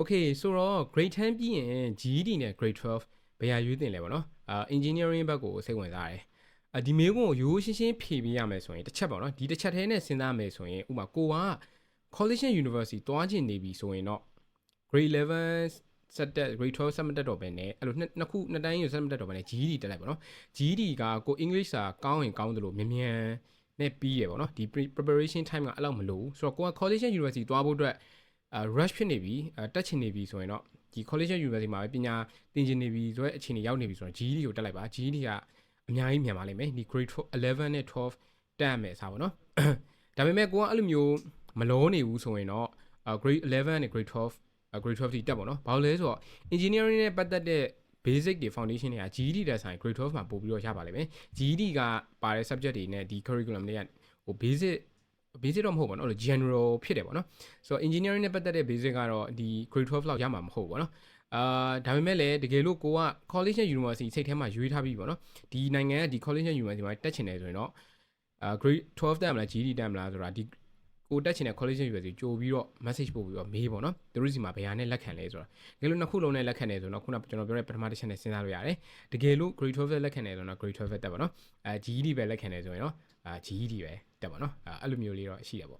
Okay ဆိုတော့ grade 10ပြီးရင် GED နဲ့ grade 12ဘယ်ဟာရွေးတင်လဲပေါ့နော်အာ engineering ဘက်ကိုစိတ်ဝင်စားတယ်အဒီမေးခွန်းကိုရိုးရှင်းရှင်းဖြေပေးရမယ်ဆိုရင်တစ်ချက်ပေါ့နော်ဒီတစ်ချက်သေးနဲ့စဉ်းစားမယ်ဆိုရင်ဥပမာကိုက college နဲ့ university တွားချင်နေပြီဆိုရင်တော့ grade 11ဆက်တက် grade 12ဆက်မတက်တော့ဘဲနဲ့အဲ့လိုနှစ်နှစ်ခုနှစ်တိုင်းယူဆက်မတက်တော့ဘဲနဲ့ GED တက်လိုက်ပေါ့နော် GED ကကို English စာကောင်းရင်ကောင်းတယ်လို့မြန်မြန်နဲ့ပြီးရပေါ့နော်ဒီ pre- preparation time ကအဲ့လောက်မလိုဘူးဆိုတော့ကိုက college နဲ့ university တွားဖို့အတွက်အာ rush ဖြစ်နေပြီအာတက်ချင်နေပြီဆိုရင်တော့ဒီ college နဲ့ university မှာပဲပညာသင်ချင်နေပြီဆိုတော့အခြေအနေရောက်နေပြီဆိုတော့ GED ကိုတက်လိုက်ပါ GED ကအများကြီးမြန်ပါလိမ့်မယ်ဒီ grade 11နဲ့12တက်ရမယ်အစားပေါ့နော်ဒါပေမဲ့ကိုကအဲ့လိုမျိုးမလုံးနေဘူးဆိုရင်တော့အာ grade 11နဲ့ grade 12အာ grade 12ထိတက်ပေါ့နော်ဘာလို့လဲဆိုတော့ engineering နဲ့ပတ်သက်တဲ့ basic တွေ foundation တွေက GED တက်ဆိုင် grade 12မှာပို့ပြီးတော့ရပါလိမ့်မယ် GED ကပါတဲ့ subject တွေနဲ့ဒီ curriculum တွေကဟို basic basic တော့မဟုတ်ပါနော်အဲ့လို general ဖြစ်တယ်ပေါ့နော်ဆိုတော့ engineering နဲ့ပတ်သက်တဲ့ basic ကတော့ဒီ grade 12လောက်ရမှာမဟုတ်ပါနော်အာဒါပေမဲ့လည်းတကယ်လို့ကိုက college university စိတ်ထဲမှာရွေးထားပြီပေါ့နော်ဒီနိုင်ငံကဒီ college university မှာတက်ချင်တယ်ဆိုရင်တော့အာ grade 12တက်မလား GED တက်မလားဆိုတာဒီ ကိုတက်ချင်တဲ့ college နဲ့ university ကြိုပြီးတော့ message ပို့ပြီးတော့မေးပေါ့နော်သူတို့စီမှာဘယ်ဟာနဲ့လက်ခံလဲဆိုတာတကယ်လို့နှစ်ခုလုံးနဲ့လက်ခံတယ်ဆိုတော့ခုနကျွန်တော်ပြောတဲ့ပထမတစ်ချက်နဲ့စဉ်းစားလို့ရတယ်တကယ်လို့ grade 12လက်ခံတယ်ဆိုတော့ grade 12တက်ပါနော်အဲ GED ပဲလက်ခံတယ်ဆိုရင်တော့အာ GED ပဲတက်ပါနော်အဲအဲ့လိုမျိုးလေးတော့ရှိရပါ